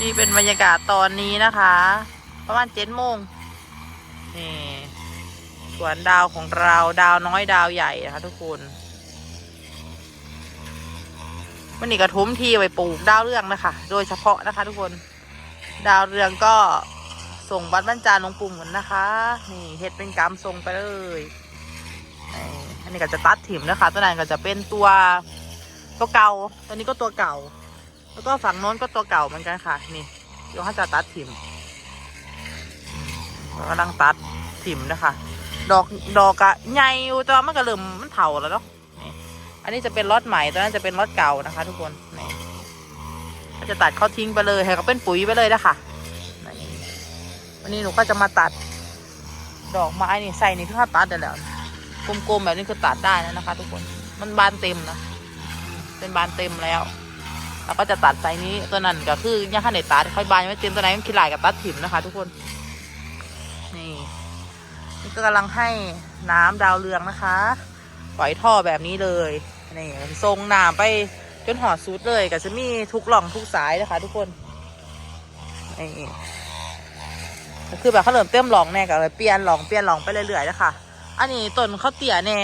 นี่เป็นบรรยากาศตอนนี้นะคะ ประมาณเจ็ดโมงนี่สวนดาวของเราดาวน้อยดาวใหญ่นะคะทุกคนวันนี้กระทุ้มที่ไว้ปลูกดาวเรืองนะคะ โดยเฉพาะนะคะ ทุกคน ดาวเรืองก็ส่งบัตรบรรจารลงปู่มเหมุนนะคะ นี่เฮ็ดเป็นกรรมส่งไปเลยนี่อันนี้ก็จะตัดถิ่มนะคะ ตัวนั้นก็จะเป็นตัวตัวเก่าตัวนี้ก็ตัวเก่า แล้วก็ฝั่งโน้นก็ตัวเก่าเหมือนกันค่ะ นี่เดี๋ยวเขาจะตัดถิ่มเรากำลังตัดถิ่มนะคะ ดอกดอกอะใหญ่อยู่แต่ว่ามันก็เริ่มมันเถาแล้วเนาะอันนี้จะเป็นรถใหม่ตัวนั้นจะเป็นรถเก่านะคะ ทุกคนนี่ก็จะตัดเขาทิ้งไปเลยให้เขาเป็นปุ๋ยไปเลยนะคะวันนี้หนูก็จะมาตัดดอกไม้นี่ใส่นี่เพื่อตัดได้แล้วกลมๆแบบนี้คือตัดได้แล้วนะคะ ทุกคน มันบานเต็มนะเป็นบานเต็มแล้ว แล้วก็จะตัดไซนี้ตัวนั้นก็คือยังข้างในตัดค่อยบานยังไม่เต็มตัวไหนมันขี้ลายกับตัดถิ่มนะคะ ทุกคน นี่นี่ก็กำลังให้น้ำดาวเรืองนะคะปล่อยท่อแบบนี้เลยนี่ทรงน้ำไปจนหอดซุดเลยก็จะมีทุกหล่องทุกสายนะคะ ทุกคนนี่คือแบบเขาเริ่มเต็มหล่องแน่ก็เลยเปลี่ยนหล่องเปลี่ยนหล่องไปเรื่อยๆนะคะอันนี้ต้นเขาเตี่ยแน่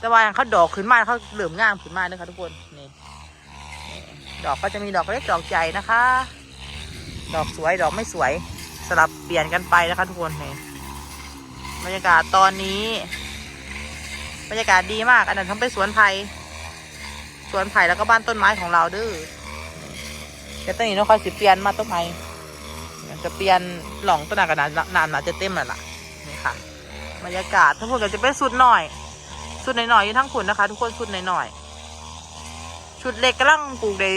แต่ว่าเขาดอกขึ้นมาเขาเหลื่อมง่ามขึ้นมาเลยค่ะทุกคนนี่ ดอกก็จะมีดอกเล็กดอกใหญ่นะคะ ดอกสวยดอกไม่สวยสลับเปลี่ยนกันไปนะคะทุกคนนี่บรรยากาศตอนนี้ บรรยากาศดีมากอันนั้นทั้งเป็นสวนไผ่สวนไผ่แล้วก็บ้านต้นไม้ของเราเด้อเดี๋ยวตอนนี้เราคอยสิเปลี่ยนมาต้นไม้จะเปลี่ยนหล่องต้นหนากระนานนานหนาจะเต็มแล้วล่ะนี่ค่ะบรรยากาศทั้งหมดก็จะเป็นสุดหน่อย สุดหน่อยๆอยู่ทั้งขุนนะคะ ทุกคนสุดหน่อยๆชุดเล็กกำลังปลูกได้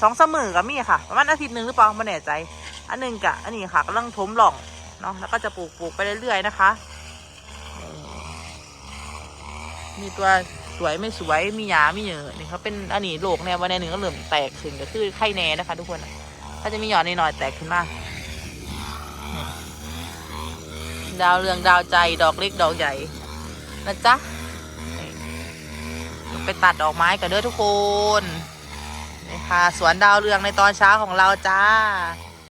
สองสามมือกับมีค่ะ ประมาณอาทิตย์หนึ่งหรือเปล่าไม่แน่ใจ อันหนึ่งกะอันนี้ค่ะกำลังถมหล่องเนาะแล้วก็จะปลูกปลูกไปเรื่อยๆนะคะ มีตัวสวยไม่สวยมีหยามีเหยื่อนี่เขาเป็นอันนี้โลกแนววันในหนึ่งก็เริ่มแตกขึ้นก็คือไข่แน่นะคะ ทุกคนถ้าจะมีหยอดนิดหน่อยแตกขึ้นมาดาวเรืองดาวใจดอกเล็กดอกใหญ่นะจ๊ะไปตัดดอกไม้กันเด้อทุกคน นี่ค่ะ สวนดาวเรืองในตอนเช้าของเราจ้า